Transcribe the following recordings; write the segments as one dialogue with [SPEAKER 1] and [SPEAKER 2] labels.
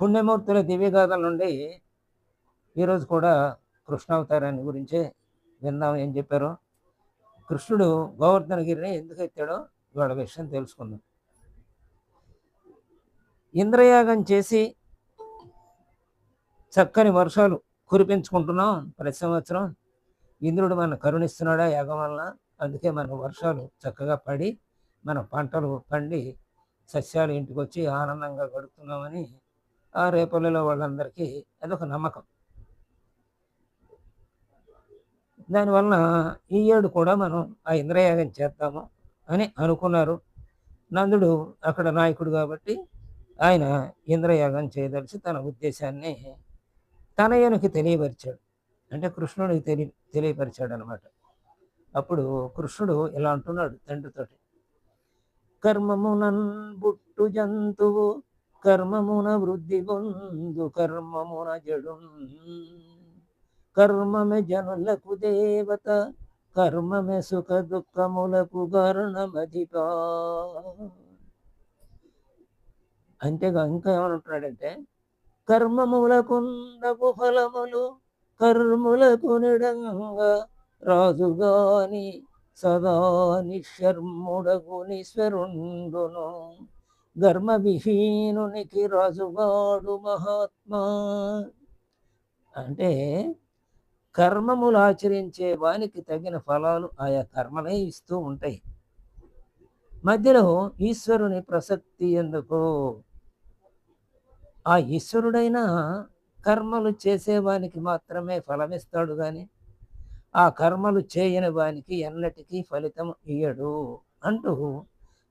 [SPEAKER 1] పుణ్యమూర్తుల దివ్యగాథల నుండి ఈరోజు కూడా కృష్ణావతారాన్ని గురించే విందాం ఏం చెప్పారో. కృష్ణుడు గోవర్ధనగిరిని ఎందుకు ఎత్తాడో ఇవాళ విషయం తెలుసుకుందాం. ఇంద్రయాగం చేసి చక్కని వర్షాలు కురిపించుకుంటున్నాం ప్రతి సంవత్సరం. ఇంద్రుడు మన కరుణిస్తున్నాడా యాగం వలన? అందుకే మన వర్షాలు చక్కగా పడి మన పంటలు పండి సస్యాలు ఇంటికి వచ్చి ఆనందంగా గడుపుతున్నామని ఆ రేపల్లెలో వాళ్ళందరికీ అదొక నమ్మకం. దానివలన ఈ ఏడు కూడా మనం ఆ ఇంద్రయాగం చేద్దాము అని అనుకున్నారు. నందుడు అక్కడ నాయకుడు కాబట్టి ఆయన ఇంద్రయాగం చేయదలిచి తన ఉద్దేశాన్ని తనయ్యనికి తెలియపరిచాడు. అంటే కృష్ణుడికి తెలియ తెలియపరిచాడు అనమాట అప్పుడు కృష్ణుడు ఇలా అంటున్నాడు తండ్రితోటి. కర్మమునన్ బుట్టు జంతువు కర్మమున వృద్ధి పొందు కర్మమున జడు కర్మమే జనులకు దేవత కర్మమే సుఖ దుఃఖములకు కారణమధిపా అంతేగా ఇంకా ఏమంటున్నాడంటే కర్మములకుండపు ఫలములు కర్ములకు నిడంగా రాజుగాని సదా నిశర్ముడగు నిశ్వరుండును. ధర్మవిహీనునికి విహీనునికి రాజుగాడు మహాత్మా. అంటే కర్మములు ఆచరించే వానికి తగిన ఫలాలు ఆయా కర్మలే ఇస్తూ ఉంటాయి. మధ్యలో ఈశ్వరుని ప్రసక్తి ఎందుకు? ఆ ఈశ్వరుడైనా కర్మలు చేసేవానికి మాత్రమే ఫలమిస్తాడు కానీ ఆ కర్మలు చేయని వానికి ఎన్నటికీ ఫలితం ఇయ్యడు అంటూ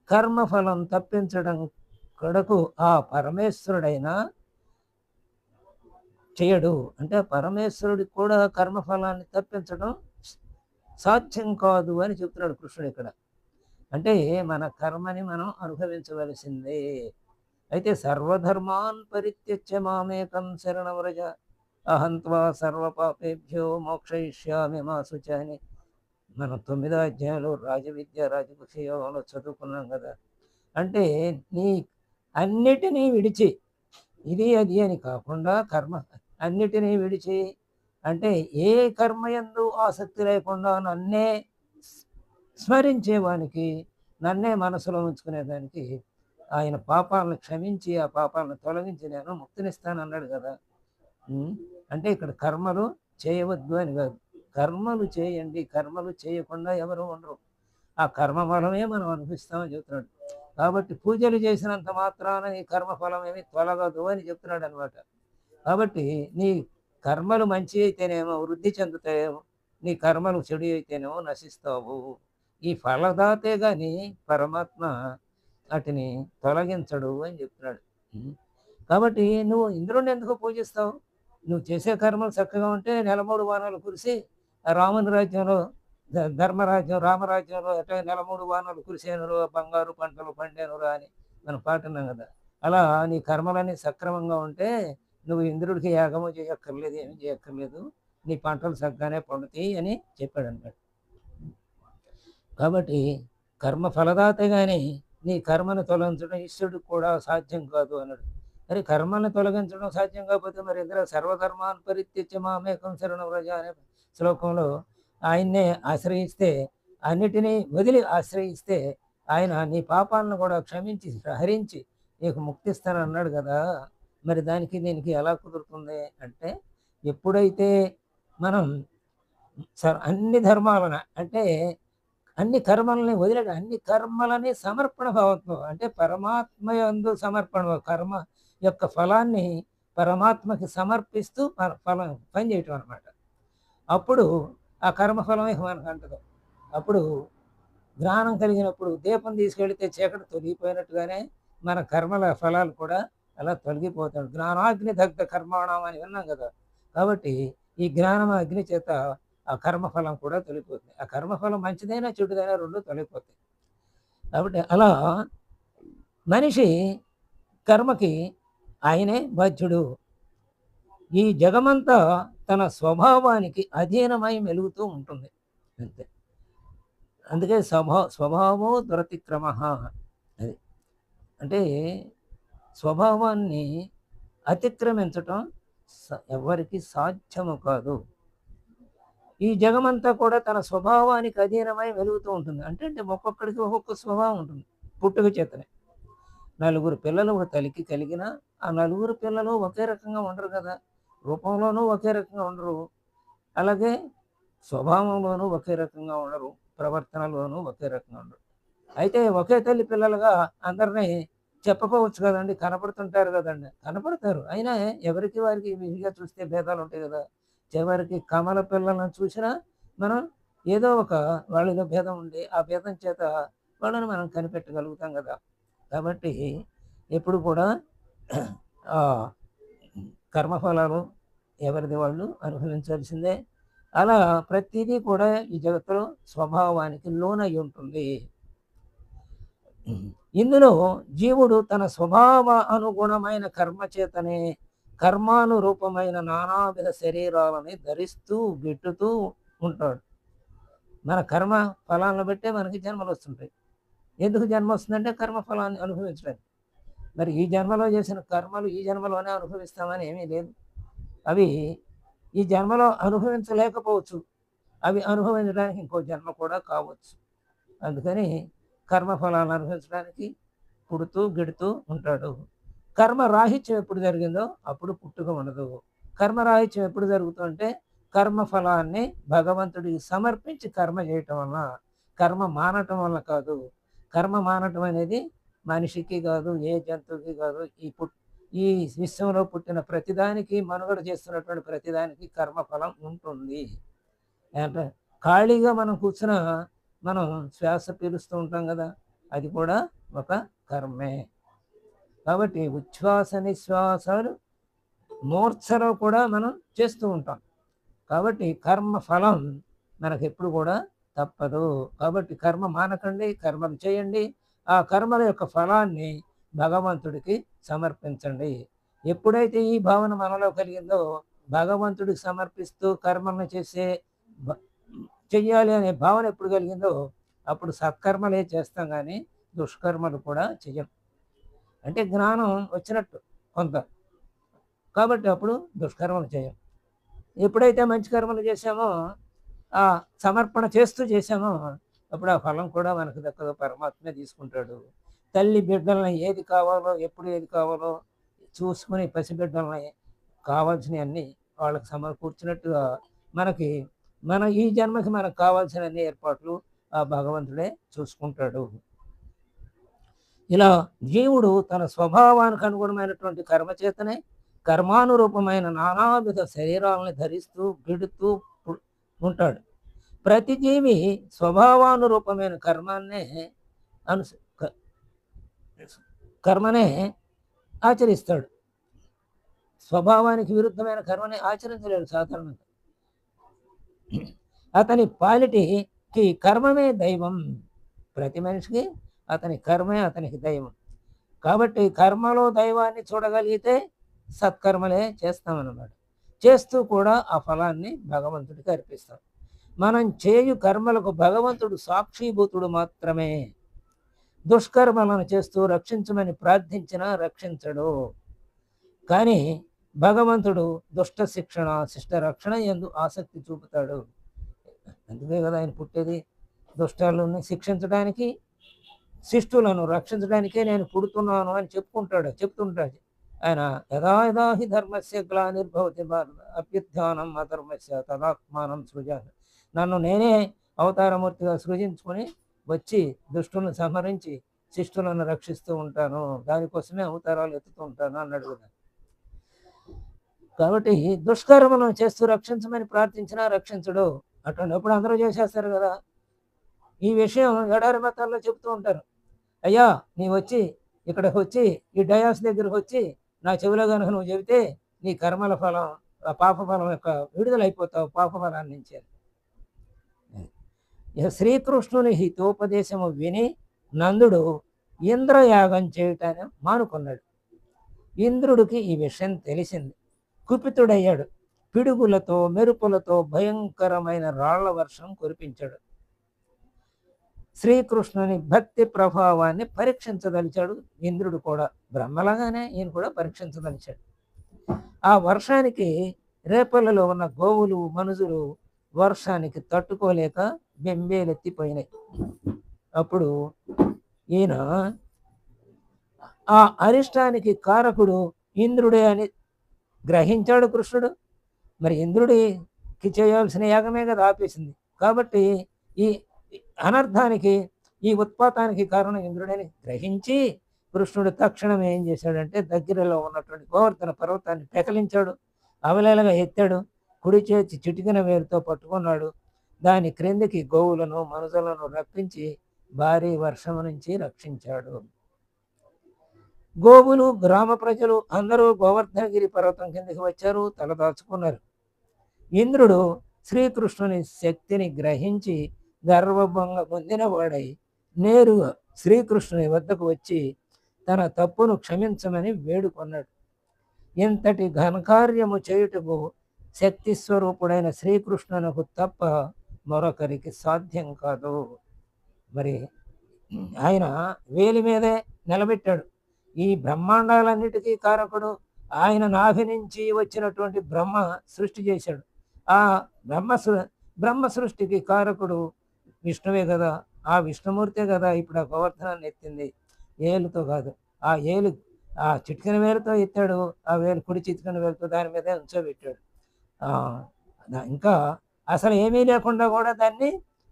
[SPEAKER 1] కర్మఫలం తప్పించడం కొరకు ఆ పరమేశ్వరుడైనా చేయడు. అంటే పరమేశ్వరుడికి కూడా కర్మఫలాన్ని తప్పించడం సాధ్యం కాదు అని చెప్తున్నాడు కృష్ణుడు ఇక్కడ. అంటే మన కర్మని మనం అనుభవించవలసిందే. అయితే సర్వధర్మాన్ పరిత్యజ్య మామేకం శరణవ్రజ. అహంత్వా సర్వపాపేభ్యో మోక్షయిష్యామి మా శుచ అని మనం తొమ్మిదో అధ్యాయంలో రాజవిద్య రాజపక్ష యోగంలో చదువుకున్నాం కదా. అంటే నీ అన్నిటినీ విడిచి ఇది అది అని కాకుండా కర్మ అన్నిటినీ విడిచి అంటే ఏ కర్మయందు ఆసక్తి లేకుండా నన్నే స్మరించేవానికి నన్నే మనసులో ఉంచుకునేదానికి ఆయన పాపాలను క్షమించి ఆ పాపాలను తొలగించి నేను ముక్తినిస్తాను అన్నాడు కదా అంటే ఇక్కడ కర్మలు చేయవద్దు అని కాదు. కర్మలు చేయండి. కర్మలు చేయకుండా ఎవరు ఉండరు. ఆ కర్మ ఫలమే మనం అనుభవిస్తామని చెప్తున్నాడు. కాబట్టి పూజలు చేసినంత మాత్రాన నీ కర్మ ఫలం ఏమి తొలగదు అని చెప్తున్నాడు అనమాట కాబట్టి నీ కర్మలు మంచి అయితేనేమో వృద్ధి చెందుతాయేమో నీ కర్మలు చెడు అయితేనేమో నశిస్తావు. ఈ ఫలదాతే కానీ పరమాత్మ వాటిని తొలగించడు అని చెప్తున్నాడు. కాబట్టి నువ్వు ఇంద్రుడిని ఎందుకు పూజిస్తావు? నువ్వు చేసే కర్మలు చక్కగా ఉంటే నెల మూడు వారాలు కురిసి రాముని రాజ్యంలో ధర్మరాజ్యం రామరాజ్యంలో ఎట్లా నెలమూడు వానలు కురిసేనురు బంగారు పంటలు పండేనురా అని మనం పాటున్నాం కదా. అలా నీ కర్మలన్నీ సక్రమంగా ఉంటే నువ్వు ఇంద్రుడికి యాగము చేయక్కర్లేదు ఏమి చేయక్కర్లేదు. నీ పంటలు సగ్గానే పండుతాయి అని చెప్పాడు అన్నమాట కాబట్టి కర్మ ఫలదాతగానే కానీ నీ కర్మను తొలగించడం ఈశ్వరుడికి కూడా సాధ్యం కాదు అన్నాడు. మరి కర్మను తొలగించడం సాధ్యం కాకపోతే మరి ఇంద్ర సర్వధర్మాన్ని పరిత్యజ్య మామేకం శరణ వ్రజ అనే శ్లోకంలో ఆయన్నే ఆశ్రయిస్తే అన్నిటినీ వదిలి ఆశ్రయిస్తే ఆయన నీ పాపాలను కూడా క్షమించి హరించి నీకు ముక్తిస్తాను అన్నాడు కదా. మరి దానికి దీనికి ఎలా కుదురుతుంది అంటే ఎప్పుడైతే మనం స- అన్ని ధర్మాలను అంటే అన్ని కర్మలని వదిలేడు అన్ని కర్మలని సమర్పణ భావంతో అంటే పరమాత్మ యందు సమర్పణ కర్మ యొక్క ఫలాన్ని పరమాత్మకి సమర్పిస్తూ ప- ఫలం పని చేయటం అనమాట అప్పుడు ఆ కర్మఫలమే మనకు అంటదు. అప్పుడు జ్ఞానం కలిగినప్పుడు దీపం తీసుకెళ్తే చీకటి తొలగిపోయినట్టుగానే మన కర్మల ఫలాలు కూడా అలా తొలగిపోతాడు జ్ఞానాగ్ని దగ్ధ కర్మాణం అని విన్నాం కదా. కాబట్టి ఈ జ్ఞానం అగ్ని చేత ఆ కర్మఫలం కూడా తొలిపోతుంది ఆ కర్మఫలం మంచిదైనా చెడుదైనా రెండు తొలగిపోతాయి. కాబట్టి అలా మనిషి కర్మకి ఆయనే బాధ్యుడు. ఈ జగమంతా తన స్వభావానికి అధీనమై మెలుగుతూ ఉంటుంది. అంతే. అందుకే స్వభా స్వభావో దురతిక్రమ అది. అంటే స్వభావాన్ని అతిక్రమించటం ఎవరికి సాధ్యము కాదు. ఈ జగమంతా కూడా తన స్వభావానికి అధీనమై వెలుగుతూ ఉంటుంది. అంటే అంటే ఒక్కొక్కడికి ఒక్కొక్క స్వభావం ఉంటుంది. పుట్టుక చేతనే. నలుగురు పిల్లలు ఒక తల్లికి కలిగిన ఆ నలుగురు పిల్లలు ఒకే రకంగా ఉండరు కదా. రూపంలోనూ ఒకే రకంగా ఉండరు. అలాగే స్వభావంలోనూ ఒకే రకంగా ఉండరు. ప్రవర్తనలోనూ ఒకే రకంగా ఉండరు. అయితే ఒకే తల్లి పిల్లలుగా అందరినీ చెప్పకపోవచ్చు కదండి. కనపడుతుంటారు కదండి. కనపడతారు. అయినా ఎవరికి వారికి విధిగా చూస్తే భేదాలు ఉంటాయి కదా. చివరికి కమల పిల్లలను చూసినా మనం ఏదో ఒక వాళ్ళలో భేదం ఉంది ఆ భేదం చేత వాళ్ళని మనం కనిపెట్టగలుగుతాం కదా. కాబట్టి ఎప్పుడు కూడా కర్మఫలాలు ఎవరిది వాళ్ళు అనుభవించాల్సిందే. అలా ప్రతిదీ కూడా ఈ జగత్తులో స్వభావానికి లోనై ఉంటుంది. ఇందులో జీవుడు తన స్వభావ అనుగుణమైన కర్మ చేతనే కర్మానురూపమైన నానావిధ శరీరాలని ధరిస్తూ గిట్టుతూ ఉంటాడు. మన కర్మ ఫలాలను బట్టే మనకి జన్మలు వస్తుంటాయి. ఎందుకు జన్మ వస్తుందంటే కర్మ ఫలాన్ని అనుభవించడానికి. మరి ఈ జన్మలో చేసిన కర్మలు ఈ జన్మలోనే అనుభవిస్తామని ఏమీ లేదు. అవి ఈ జన్మలో అనుభవించలేకపోవచ్చు. అవి అనుభవించడానికి ఇంకో జన్మ కూడా కావచ్చు. అందుకని కర్మఫలాలు అనుభవించడానికి పుడుతూ గిడుతూ ఉంటాడు. కర్మ రాహిత్యం ఎప్పుడు జరిగిందో అప్పుడు పుట్టుక ఉండదు. కర్మ రాహిత్యం ఎప్పుడు జరుగుతుంటే కర్మ ఫలాన్ని భగవంతుడికి సమర్పించి కర్మ చేయటం వల్ల కర్మ మానటం వల్ల కాదు. కర్మ మానటం అనేది మనిషికి కాదు ఏ జంతువుకి కాదు ఈ పుట్ ఈ విశ్వంలో పుట్టిన ప్రతిదానికి మనుగడ చేస్తున్నటువంటి ప్రతిదానికి కర్మ ఫలం ఉంటుంది. అంటే ఖాళీగా మనం కూర్చున్న మనం శ్వాస పీలుస్తూ ఉంటాం కదా అది కూడా ఒక కర్మే. కాబట్టి ఉచ్ఛ్వాస నిశ్వాసాలు మూర్ఛలో కూడా మనం చేస్తూ ఉంటాం. కాబట్టి కర్మ ఫలం మనకు ఎప్పుడు కూడా తప్పదు. కాబట్టి కర్మ మానకండి కర్మలు చేయండి. ఆ కర్మల యొక్క ఫలాన్ని భగవంతుడికి సమర్పించండి. ఎప్పుడైతే ఈ భావన మనలో కలిగిందో భగవంతుడికి సమర్పిస్తూ కర్మలను చేసే చెయ్యాలి అనే భావన ఎప్పుడు కలిగిందో అప్పుడు సత్కర్మలే చేస్తాం కానీ దుష్కర్మలు కూడా చెయ్యం. అంటే జ్ఞానం వచ్చినట్టు కొంత. కాబట్టి అప్పుడు దుష్కర్మలు చేయం ఎప్పుడైతే మంచి కర్మలు చేసామో ఆ సమర్పణ చేస్తూ చేశామో అప్పుడు ఆ ఫలం కూడా మనకు దక్కదు. పరమాత్మే తీసుకుంటాడు. తల్లి బిడ్డలని ఏది కావాలో ఎప్పుడు ఏది కావాలో చూసుకుని పసిబిడ్డలని కావాల్సినవి అన్నీ వాళ్ళకి సమకూర్చినట్టుగా మనకి మన ఈ జన్మకి మనకు కావాల్సిన అన్ని ఏర్పాట్లు ఆ భగవంతుడే చూసుకుంటాడు. ఇలా జీవుడు తన స్వభావానికి అనుగుణమైనటువంటి కర్మచేతనే కర్మానురూపమైన నానావిధ శరీరాలను ధరిస్తూ గిడుతూ ఉంటాడు. ప్రతి జీవి స్వభావానురూపమైన కర్మాన్నే అను కర్మనే ఆచరిస్తాడు. స్వభావానికి విరుద్ధమైన కర్మని ఆచరించలేడు సాధారణంగా. అతని పాలిటికి కర్మమే దైవం. ప్రతి మనిషికి అతని కర్మే అతనికి దైవం. కాబట్టి కర్మలో దైవాన్ని చూడగలిగితే సత్కర్మలే చేస్తామన్నమాట. చేస్తూ కూడా ఆ ఫలాన్ని భగవంతుడికి అర్పిస్తాం. మనం చేయు కర్మలకు భగవంతుడు సాక్షిభూతుడు మాత్రమే. దుష్కర్మలను చేస్తూ రక్షించమని ప్రార్థించినా రక్షించడు. కానీ భగవంతుడు దుష్ట శిక్షణ శిష్ట రక్షణ ఎందు ఆసక్తి చూపుతాడు. అందుకే కదా ఆయన పుట్టేది. దుష్టాలను శిక్షించడానికి శిష్టులను రక్షించడానికే నేను పుడుతున్నాను అని చెప్పుకుంటాడు చెప్తుంటాడు. ఆయన యథా యథా హి ధర్మస్య గ్లానిర్భవతి భారత అభ్యుత్థానం అధర్మస్య తదాత్మానం సృజ నన్ను నేనే అవతారమూర్తిగా సృజించుకొని వచ్చి దుష్టులను సంహరించి శిష్టులను రక్షిస్తూ ఉంటాను. దానికోసమే అవతారాలు ఎత్తుతూ ఉంటాను అన్నాడు కదా. కాబట్టి దుష్కర్మలను చేస్తూ రక్షించమని ప్రార్థించినా రక్షించడు. అటువంటిప్పుడు అందరూ చేసేస్తారు కదా. ఈ విషయం ఎడారి మతాల్లో చెప్తూ ఉంటారు. అయ్యా నీ వచ్చి ఇక్కడ వచ్చి ఈ డయాస్ దగ్గరకు వచ్చి నా చెవిలో కనుక నువ్వు చెబితే నీ కర్మల ఫలం ఆ పాప ఫలం యొక్క విడుదల అయిపోతావు పాప ఫలాన్ని నుంచి అని. శ్రీకృష్ణుని హితోపదేశము విని నందుడు ఇంద్రయాగం చేయటాన్ని మానుకున్నాడు. ఇంద్రుడికి ఈ విషయం తెలిసింది. కుపితుడయ్యాడు. పిడుగులతో మెరుపులతో భయంకరమైన రాళ్ళ వర్షం కురిపించాడు. శ్రీకృష్ణుని భక్తి ప్రభావాన్ని పరీక్షించదలిచాడు. ఇంద్రుడు కూడా బ్రహ్మలాగానే ఈయన కూడా పరీక్షించదలిచాడు. ఆ వర్షానికి రేపలలో ఉన్న గోవులు మనుషులు వర్షానికి తట్టుకోలేక బెంబేలెత్తిపోయినాయి. అప్పుడు ఈయన ఆ అరిష్టానికి కారకుడు ఇంద్రుడే అని గ్రహించాడు కృష్ణుడు. మరి ఇంద్రుడికి చేయాల్సిన యాగమే కదా ఆపేసింది. కాబట్టి ఈ అనర్థానికి ఈ ఉత్పాతానికి కారణం ఇంద్రుడని గ్రహించి కృష్ణుడు తక్షణం ఏం చేశాడంటే దగ్గరలో ఉన్నటువంటి గోవర్ధన పర్వతాన్ని పెకలించాడు. అవలేలగా ఎత్తాడు. కుడి చేతి చిటికిన వేరుతో పట్టుకున్నాడు. దాని క్రిందికి గోవులను మనుషులను రప్పించి భారీ వర్షం నుంచి రక్షించాడు. గోవులు గ్రామ ప్రజలు అందరూ గోవర్ధనగిరి పర్వతం కిందకి వచ్చారు తలదాచుకున్నారు ఇంద్రుడు శ్రీకృష్ణుని శక్తిని గ్రహించి గర్వభంగ పొందినవాడై నేరుగా శ్రీకృష్ణుని వద్దకు వచ్చి తన తప్పును క్షమించమని వేడుకొన్నాడు. ఇంతటి ఘనకార్యము చేయుటకు శక్తి స్వరూపుడైన శ్రీకృష్ణునకు తప్ప మరొకరికి సాధ్యం కాదు. మరి ఆయన వేలి మీదే నిలబెట్టాడు. ఈ బ్రహ్మాండాలన్నిటికీ కారకుడు ఆయన నాభి నుంచి వచ్చినటువంటి బ్రహ్మ సృష్టి చేశాడు. ఆ బ్రహ్మ సృ- బ్రహ్మ సృష్టికి కారకుడు విష్ణువే కదా. ఆ విష్ణుమూర్తే కదా ఇప్పుడు ఆ గోవర్ధనాన్ని ఎత్తింది. ఏలుతో కాదు. ఆ ఏలు ఆ చిటికెన వేలుతో ఎత్తాడు. ఆ వేలు కుడి చిటికెన వేలుతో దాని మీద ఉంచోబెట్టాడు. ఇంకా అసలు ఏమీ లేకుండా కూడా దాన్ని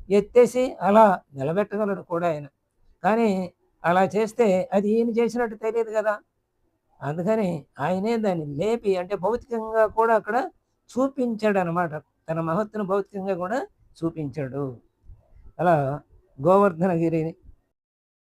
[SPEAKER 1] ఎత్తేసి అలా నిలబెట్టగలడు కూడా ఆయన. కానీ అలా చేస్తే అది ఈయన చేసినట్టు తెలియదు కదా. అందుకని ఆయనే దాన్ని లేపి అంటే భౌతికంగా కూడా అక్కడ చూపించాడు అనమాట తన మహత్తును భౌతికంగా కూడా చూపించాడు. అలా గోవర్ధనగిరిని